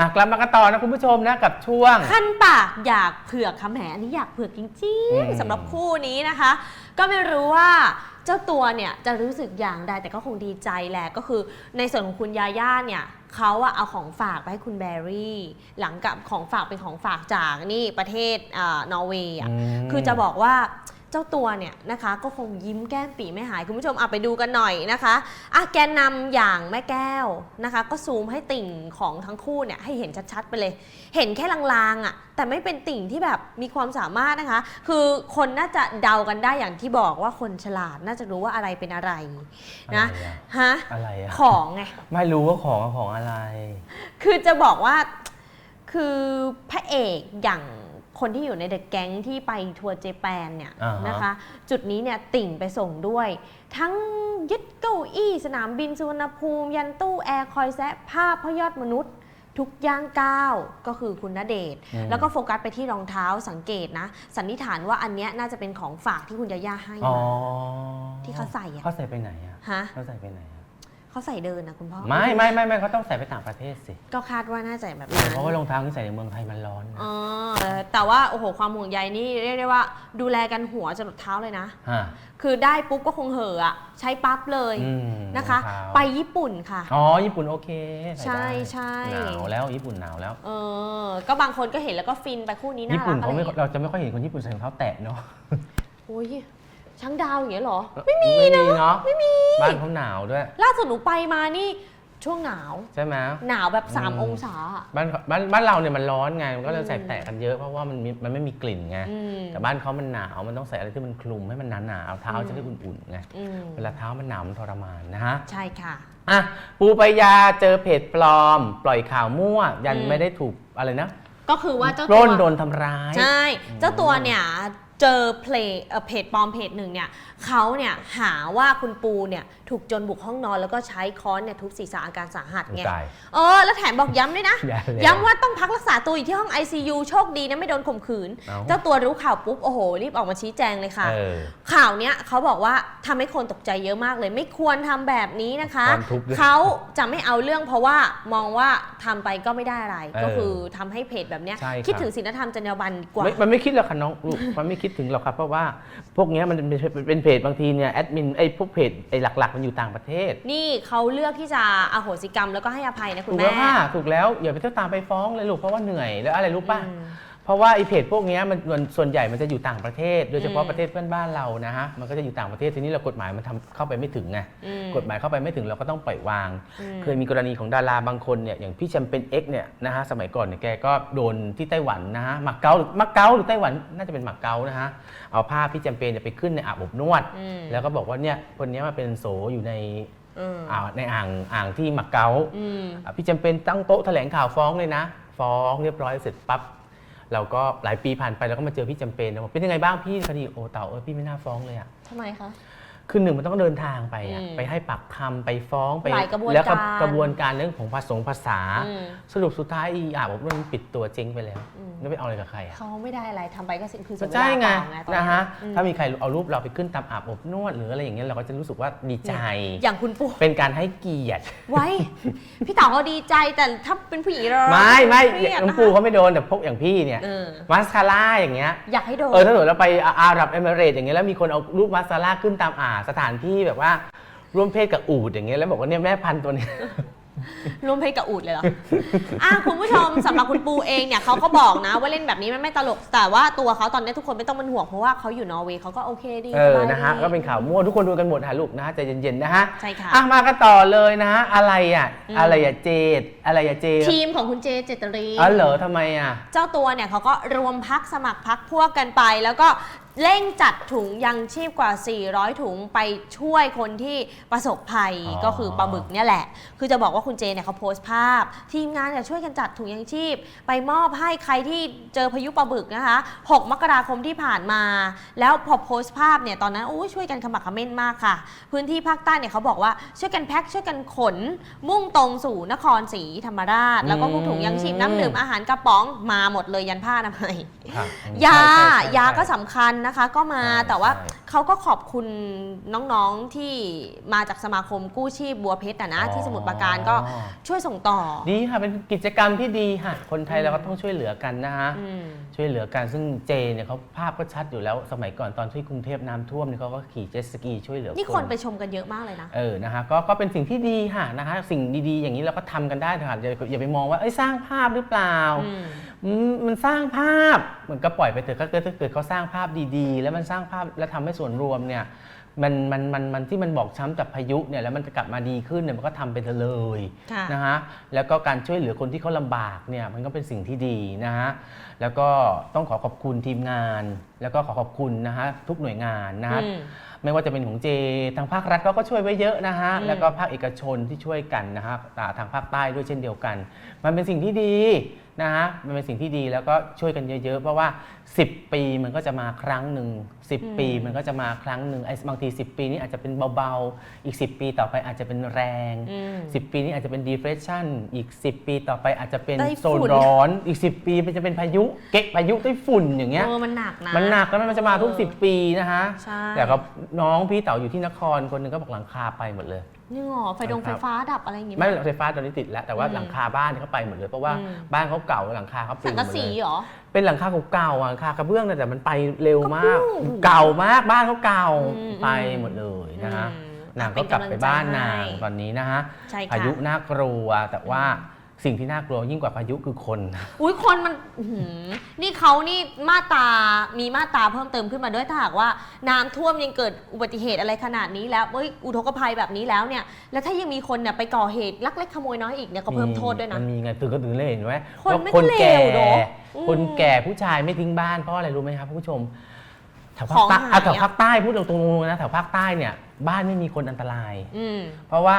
อะกลับมากันต่อนะคุณผู้ชมนะกับช่วง ขั้นปากอยากเผือกคำแหมอันนี้อยากเผือกจริงอืม ๆสำหรับคู่นี้นะคะ ก็ไม่รู้ว่าเจ้าตัวเนี่ยจะรู้สึกอย่างใดแต่ก็คงดีใจแหละก็คือในส่วนของคุณยาย่าเนี่ยเขาอะเอาของฝากไปให้คุณแบรี่ หลังกับของฝากเป็นของฝากจากนี่ประเทศอ่านอร์เวย์อะมคือจะบอกว่า เจ้าตัวเนี่ยนะคะก็คงยิ้มแก้มปีไม่หายคุณผู้ชมเอาไปดูกันหน่อยนะคะอะแกนนำอย่างแม่แก้วนะคะ ก็ซูมให้ติ่งของทั้งคู่เนี่ยให้เห็นชัดๆไปเลย เห็นแค่ลางๆอะแต่ไม่เป็นติ่งที่แบบมีความสามารถนะคะ คือคนน่าจะเดากันได้อย่างที่บอกว่าคนฉลาดน่าจะรู้ว่าอะไรเป็นอะไรนะอะไรอะฮะอะไรอะของไงไม่รู้ว่าของของอะไร คือจะบอกว่าคือพระเอกอย่าง คนที่อยู่ในเดอะแก๊งที่ไปทัวร์เจแปนเนี่ยอ่าฮะ นะคะ จุดนี้เนี่ยติ่งไปส่งด้วย ทั้งยึดเก้าอี้สนามบินสุวรรณภูมิ ยันตู้แอร์คอยแซะภาพพระยอดมนุษย์ ทุกย่างก้าวก็คือคุณณเดชน์อืม แล้วก็โฟกัสไปที่รองเท้าสังเกตนะ สันนิษฐานว่าอันเนี้ยน่าจะเป็นของฝากที่คุณยาย่าให้อ๋อมาที่เขาใส่อะเขาใส่ไปไหนอะฮะเขาใส่ไปไหนอะเขาใส่เดินนะคุณพ่อไม่ไม่ไม่ไม่เขาต้องใส่ไปต่างประเทศสิก็คาดว่าน่าจะแบบนั้น เพราะว่ารองเท้าที่ใส่ในเมืองไทยมันร้อนนะ อ๋อเออ แต่ว่าโอ้โหความห่วงใยนี่เรียกได้ว่า ดูแลกันหัวจรดเท้าเลยนะ ฮะคือได้ปุ๊บก็คงเห่อะอะใช้ปั๊บเลยอืมนะคะ รองเท้าไปญี่ปุ่นค่ะ อ๋อ ญี่ปุ่นโอเคใส่ได้ใช่ใช่หนาวแล้วญี่ปุ่นหนาวแล้ว เออ ก็บางคนก็เห็นแล้วก็ฟินไปคู่นี้น่าญี่ปุ่นรักเขาไม่อะไรเราจะไม่ค่อยเห็นคนญี่ปุ่นใส่รองเท้าแตะเนาะโอ้ยช้างดาวอย่างเงี้ยเหรอ ไม่มีเนาะไม่มี บ้านเขาหนาวด้วย ล่าสุดหนูไปมานี่ ช่วงหนาว ใช่ไหม หนาวแบบ อืม 3 องศาอะบ้านบ้านบ้านเราเนี่ยมันร้อนไงมันก็เลยอืมใส่แตะกันเยอะเพราะว่ามันมีมันไม่มีกลิ่นไงอืมแต่บ้านเขามันหนาวมันต้องใส่อะไรที่มันคลุมให้มันหนาหนาๆเท้าอืมจะได้อุ่นๆไงอืมเวลาเท้ามันหนาวมันทรมานนะฮะ ใช่ค่ะ อะปูปายาเจอเพจปลอม ปล่อยข่าวมั่ว ยันอืม ไม่ได้ถูกอะไรนะก็คือว่าเจ้าปตัล้วนโดนทำร้าย ใช่ เจ้าตัวเนี่ย เจอเพลเอ่อเพจปลอมเพจหนึ่งเนี่ยเขาเนี่ยหาว่าคุณปูเนี่ยถูกโจนบุกห้องนอนแล้วก็ใช้ค้อนเนี่ยทุบศีรษะอาการสาหัสไงตายเออแล้วแถมบอกย้ำด้วยนะ อย่าเลยย้ำว่าต้องพักรักษาตัวอยู่ที่ห้อง ICU โชคดีนะไม่โดนข่มขืน เอ้า เจ้าตัวรู้ข่าวปุ๊บ โอ้โห รีบออกมาชี้แจงเลยค่ะ เออ ข่าวเนี้ยเขาบอกว่าทำให้คนตกใจเยอะมากเลย ไม่ควรทำแบบนี้นะคะค้อนทุบด้วยเขาจะไม่เอาเรื่องเพราะว่ามองว่าทำไปก็ไม่ได้อะไร เออก็คือทำให้เพจแบบเนี้ยใช่ครับ คิดถึงศีลธรรมจรรยาบรรณดีกว่า ไม่มันไม่คิดหรอกค่ะน้องลูกมันไม่คิดถึงหรอกครับ เพราะว่าพวกเนี้ยมันเป็นเป็นเพจบางทีเนี่ยแอดมินไอ้พวกเพจไอ้หลัก ๆ มันอยู่ต่างประเทศ นี่เขาเลือกที่จะอโหสิกรรมแล้วก็ให้อภัยนะคุถูณกแม่แล้วค่ะถูกแล้วอย่าไปเที่ยวตามไปฟ้องเลยลูกเพราะว่าเหนื่อยแล้วอะไรรู้ป่ะอืมเพ ราะว่าไอ้เพจพวกเนี้ยมันส่วนส่วนใหญ่มันจะอยู่ต่างประเทศ โดยเฉพาะอืมประเทศเพื่อนบ้านเรานะฮะมันก็จะอยู่ต่างประเทศทีนี้เรากฎหมายมันทำเข้าไปไม่ถึงไงอืมกฎหมายเข้าไปไม่ถึงเราก็ต้องปล่อยวางอืมเคยมีกรณีของดาราบางคนเนี่ยอย่างพี่แชมเปญเอ็กเนี่ยนะฮะสมัยก่อนเนี่ยแกก็โดนที่ไต้หวันนะฮะมาเก๊าหรือมาเก๊าหรือไต้หวันน่าจะเป็นมาเก๊านะฮะเอาภาพพี่แชมเปญเนี่ยไปขึ้นในอาบอบนวดอืมแล้วก็บอกว่าเนี่ยคนเนี้ยมาเป็นโสอยู่ในอืมอ่าในอ่างอ่างที่มาเก๊าอืมอะพี่จำเป็นตั้งโต๊ะแถลงข่าวฟ้องเลยนะ ฟ้องเรียบร้อยเสร็จปั๊บ เราก็หลายปีผ่านไปเราก็มาเจอพี่จำเป็นบอกเป็นยังไงบ้างพี่คดีโอเต่าเออพี่ไม่น่าฟ้องเลยอะ ทำไมคะ คือหนึ่งมันต้องเดินทางไปอะอืมไปให้ปากคำไปฟ้องไปหลายกระบวนแล้วการกระบวนการเรื่องของภาษาภาษา อืม สรุปสุดท้ายอีอาบอกว่ามันปิดตัวเจ๊งไปแล้วอืมแล้วไปเอาอะไรกับใครอะเขาไม่ได้อะไรทำไปก็คือเสีก็ยเวลาใช่ไงเปล่าไงตอนนะฮะอืมถ้ามีใครเอารูปเราไปขึ้นตามอาบอบนวดหรืออะไรอย่างเงี้ยเราก็จะรู้สึกว่าดีใจ อย่างคุณปูเป็นการให้เกียรติ ไว้ พี่เต๋าเขาดีใจแต่ถ้าเป็นผู้หญิงเราไม่ไม่เครียดหลวงนะคะปู่เขาไม่โดนแต่พวกอย่างพี่เนี่ยเออมาสคาร่าอย่างเงี้ยอยากให้โดน เออถ้าเกิดเราไปอาหรับเอมิเรตส์อย่างเงี้ยแล้วมีคนเอารูปมาสคาร่าขึ้นตามอ่าสถานที่แบบว่าร่วมเพศกับอูดอย่างเงี้ยแล้วบอกว่าเนี่ยแม่พันธุ์ตัวเนี้ย ร่วมเพศกับอูดเลยเหรอ อะคุณผู้ชมสำหรับคุณปูเองเนี่ยเขาก็บอกนะว่าเล่นแบบนี้มันไม่ตลก แต่ว่าตัวเขาตอนนี้ทุกคนไม่ต้องเป็นห่วงเพราะว่าเขาอยู่นอร์เวย์เขาก็โอเคดีเอสอบายนะฮะดีก็เป็นข่าวมั่วทุกคนดูกันหมดฮะลูกนะฮะใจเย็นๆนะฮะใช่ค่ะอะ มากันต่อเลยนะฮะ อะไรอะ อืม อะไรอะเจดอะไรอะเจดทีมของคุณเจเจตรี อ๋อเหรอทำไมอะ เจ้าตัวเนี่ยเขาก็รวมพักสมัครพักพวกกันไป แล้วก็ เร่งจัดถุงยังชีพกว่า 400 ถุงไปช่วยคนที่ประสบภัยอ๋อก็คือปลาบึกเนี่ยแหละ คือจะบอกว่าคุณเจเนี่ยเขาโพสต์ภาพ ทีมงานเนี่ยช่วยกันจัดถุงยังชีพ ไปมอบให้ใครที่เจอพายุปลาบึกนะคะ 6 มกราคมที่ผ่านมา แล้วพอโพสต์ภาพเนี่ยตอนนั้นโอ้ยช่วยกันขมักเขม้นมากค่ะ พื้นที่ภาคใต้เนี่ยเขาบอกว่าช่วยกันแพ็คช่วยกันขน มุ่งตรงสู่นครศรีธรรมราช แล้วก็พวกถุงยังชีพน้ำดื่มอาหารกระป๋องมาหมดเลยยันผ้าอนามัย ครับยา ใช่ใช่ใช่ ยาก็สำคัญนะนะคะ ก็มาใช่แต่ว่าใช่เขาก็ขอบคุณน้องๆที่มาจากสมาคมกู้ชีพบัวเพชรอะนะที่สมุทรปราการก็อ๋อช่วยส่งต่อดีค่ะเป็นกิจกรรมที่ดีค่ะ คนไทยเราก็ต้องช่วยเหลือกันนะฮะ อืม ช่วยเหลือกันซึ่งเจเนี่ยเขาภาพก็ชัดอยู่แล้วสมัยก่อนตอนที่กรุงเทพน้ำท่วมเนี่ยเขาก็ขี่เจ็ตสกีช่วยเหลือนี่คนไปชมกันเยอะมากเลยนะ เออนะฮะก็ก็เป็นสิ่งที่ดีค่ะนะคะสิ่งดีๆ อย่างนี้เราก็ทำกันได้ค่ะอย่าอย่าไปมองว่าเอ้ยสร้างภาพหรือเปล่าอืม อืมมันสร้างภาพมันก็ปล่อยไปเถอะก็เกิดถ้าเกิดเขาสร้างภาพดี ๆ แล้วมันสร้างภาพและทำให้ส่วนรวมเนี่ย มันมันมันมันที่มันบอกช้ำจากพายุเนี่ยแล้วมันจะกลับมาดีขึ้นเนี่ยมันก็ทำไปเถอะเลยค่ะนะฮะแล้วก็การช่วยเหลือคนที่เขาลำบากเนี่ยมันก็เป็นสิ่งที่ดีนะฮะแล้วก็ต้องขอขอบคุณทีมงาน แล้วก็ขอขอบคุณนะฮะทุกหน่วยงานนะฮะ อืม ไม่ว่าจะเป็นของเจ ทางภาครัฐเขาก็ช่วยไว้เยอะนะฮะ อืมแล้วก็ภาคเอกชนที่ช่วยกันนะฮะอ่าทางภาคใต้ด้วยเช่นเดียวกัน มันเป็นสิ่งที่ดีนะฮะ มันเป็นสิ่งที่ดีแล้วก็ช่วยกันเยอะๆ เพราะว่า 10 ปีมันก็จะมาครั้งหนึ่ง 10 ปีมันก็จะมาครั้งหนึ่งไอ้บางที10 ปีนี้อาจจะเป็นเบาๆ อีก 10 ปีต่อไปอาจจะเป็นแรง อืม 10 ปีนี้อาจจะเป็น depression อีก 10 ปีต่อไปอาจจะเป็นไต้โซฝุ่นนร้อน อีก 10 ปีมันจะเป็นพายุ เก๊กพายุไต้ฝุ่นอย่างเงี้ย เออมันหนักนะ มันหนักแล้วมันจะมาทุก เออ10 ปีนะฮะ ใช่ แต่ก็น้องพี่เต๋าอยู่ที่นครคนหนึงก็บอกหลังคาไปหมดเลย นี่หรอไฟดงคไฟรับฟ้าดับอะไรอย่างงี้ไม่หไฟฟ้าตอนนี้ติดแล้วแต่ว่าอืมหลังคาบ้านเนี่ยเขาไปหมดเลยเพราะว่าอืมบ้านเขาเก่าหลังคาเขาปลิสัวงหมกะดสีเลยเหรอเป็นหลังคาเก่าๆอะหลังคากระเบื้องเนี่ยแต่มันไปเร็วมากก็พูดเก่ามากบ้านเขาเก่าอืมไปหมดเลยนะฮะอืมนางก็กลับไปบ้านนางเป็นกำลังใจให้ตอนนี้นะฮะใช่ค่ะพายุน่ากลัวแต่ว่า สิ่งที่น่ากลัวยิ่งกว่าพายุคือคน อุ้ยคนมันอื้อหือนี่เขานี่มาตรามีมาตราเพิ่มเติมขึ้นมาด้วยถ้าหากว่าน้ำท่วมยังเกิดอุบัติเหตุอะไรขนาดนี้แล้วเอ้ยอุทกภัยแบบนี้แล้วเนี่ยแล้วถ้ายังมีคนเนี่ยไปก่อเหตุลักเล็กขโมยน้อยอีกเนี่ยก็เพิ่มโทษด้วยนะ มันมีไงถึงก็ถึงเลยเห็นไหมคนว่าไม่คนเลแก่วเนอะอืมคนแก่ผู้ชายไม่ทิ้งบ้านเพราะอะไรรู้ไหมครับคุณผู้ชมแถวภาขคองใต้หายอะแถวอะภาคใต้พูดตรงๆนะแถวภาคใต้เนี่ย บ้านไม่มีคนอันตราย อืม เพราะว่า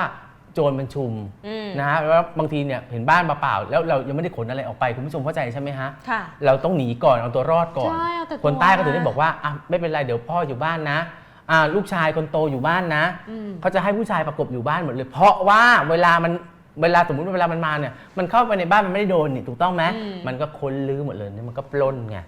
โจรมันชุมอืม นะฮะแล้วบางทีเนี่ยเห็นบ้านเปล่าๆแล้วเรายังไม่ได้ขนอะไรออกไปคุณผู้ชมเข้าใจใช่ไหมฮะค่ะเราต้องหนีก่อนเอาตัวรอดก่อน ใช่เอาแต่ตัวคนใต้ก็ถึงได้บอกว่าอะไม่เป็นไรเดี๋ยวพ่ออยู่บ้านนะอ่าลูกชายคนโตอยู่บ้านนะอืม เขาจะให้ผู้ชายประกบอยู่บ้านหมดเลย เพราะว่าเวลามันเวลาสมมติว่าเวลามันมาเนี่ยมันเข้าไปในบ้านมันไม่ได้โดนนี่ถูกต้องไหมอืม มันก็ค้นลื้อหมดเลยนี่มันก็ปล้นไง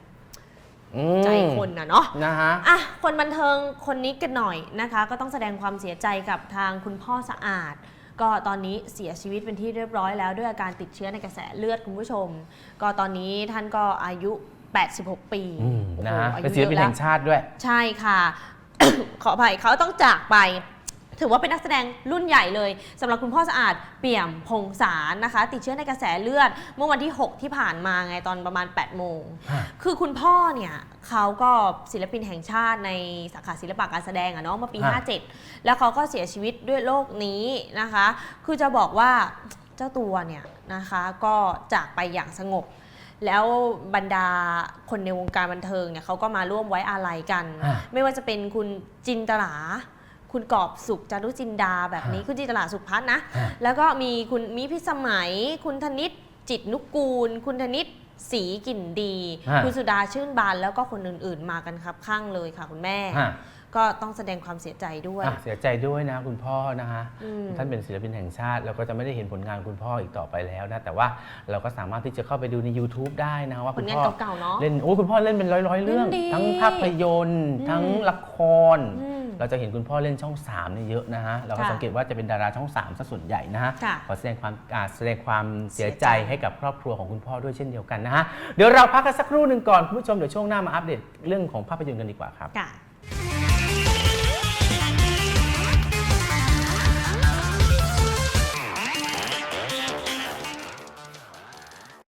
อืมใจคนนะเนาะ นะฮะ อะ คนบันเทิงคนนี้กันหน่อยนะคะ ก็ต้องแสดงความเสียใจกับทางคุณพ่อสะอาด ก็ตอนนี้เสียชีวิตเป็นที่เรียบร้อยแล้วด้วยอาการติดเชื้อในกระแสเลือดคุณผู้ชม ก็ตอนนี้ท่านก็อายุ 86 ปีอืมโอ้โหนะฮะอาเป็นยุศิลเยปินอะแล้แห่วงชาติด้วย ใช่ค่ะ ขออภัยเขาต้องจากไป ถือว่าเป็นนักแสดงรุ่นใหญ่เลยสำหรับคุณพ่อสะอาดเปี่ยมพงษารนะคะ ติดเชื้อในกระแสเลือด เมื่อวันที่ 6 ที่ผ่านมาไงตอนประมาณ 8 โมง ฮะ คือคุณพ่อเนี่ยเขาก็ศิลปินแห่งชาติในสาขาศิลปะการแสดงอะเนาะเมื่อปี ฮะ 57 แล้วเขาก็เสียชีวิตด้วยโรคนี้นะคะ คือจะบอกว่าเจ้าตัวเนี่ยนะคะก็จากไปอย่างสงบ แล้วบรรดาคนในวงการบันเทิงเนี่ยเขาก็มาร่วมไว้อาลัยกันฮะไม่ว่าจะเป็นคุณจินตลา คุณกอบสุขจารุจินดาแบบนี้ฮะคุณจินตลาสุขพัฒน์นะ ฮะ แล้วก็มีคุณมิพิสมัย คุณธนิตจิตนุกูล คุณธนิตศรีกลิ่นดี ฮะ คุณสุดาชื่นบานแล้วก็คนอื่นๆ มากันครับข้างเลยค่ะคุณแม่ ฮะก็ต้องแสดงความเสียใจด้วย อะเสียใจด้วยนะคุณพ่อนะฮะอืม ท่านเป็นศิลปินแห่งชาติเราก็จะไม่ได้เห็นผลงานคุณพ่ออีกต่อไปแล้วนะ แต่ว่าเราก็สามารถที่จะเข้าไปดูใน YouTube ได้นะว่าผคุลณงานพ่อเก่าๆเนาะ เล่นโอ้คุณพ่อเล่นเป็นร้อยๆเรื่อง เล่นดีทั้งภาพยนตร์อืมทั้งละคร อืม เราจะเห็นคุณพ่อเล่นช่อง3เนี่ยเยอะนะฮะเราก็ค่ะสังเกตว่าจะเป็นดาราช่อง3ซะส่วนใหญ่นะฮะค่ะ ขอแสดงความอ่าแสดงความเสียใจเสียใจให้กับครอบครัวของคุณพ่อด้วยเช่นเดียวกันนะฮะเดี๋ยวเราพักกันสักครู่หนึ่งก่อนคุณผู้ชมเดี๋ยวช่วงหน้ามาอัปเดตเรื่องของภาพยนตร์กันดีกว่าครับ ค่ะ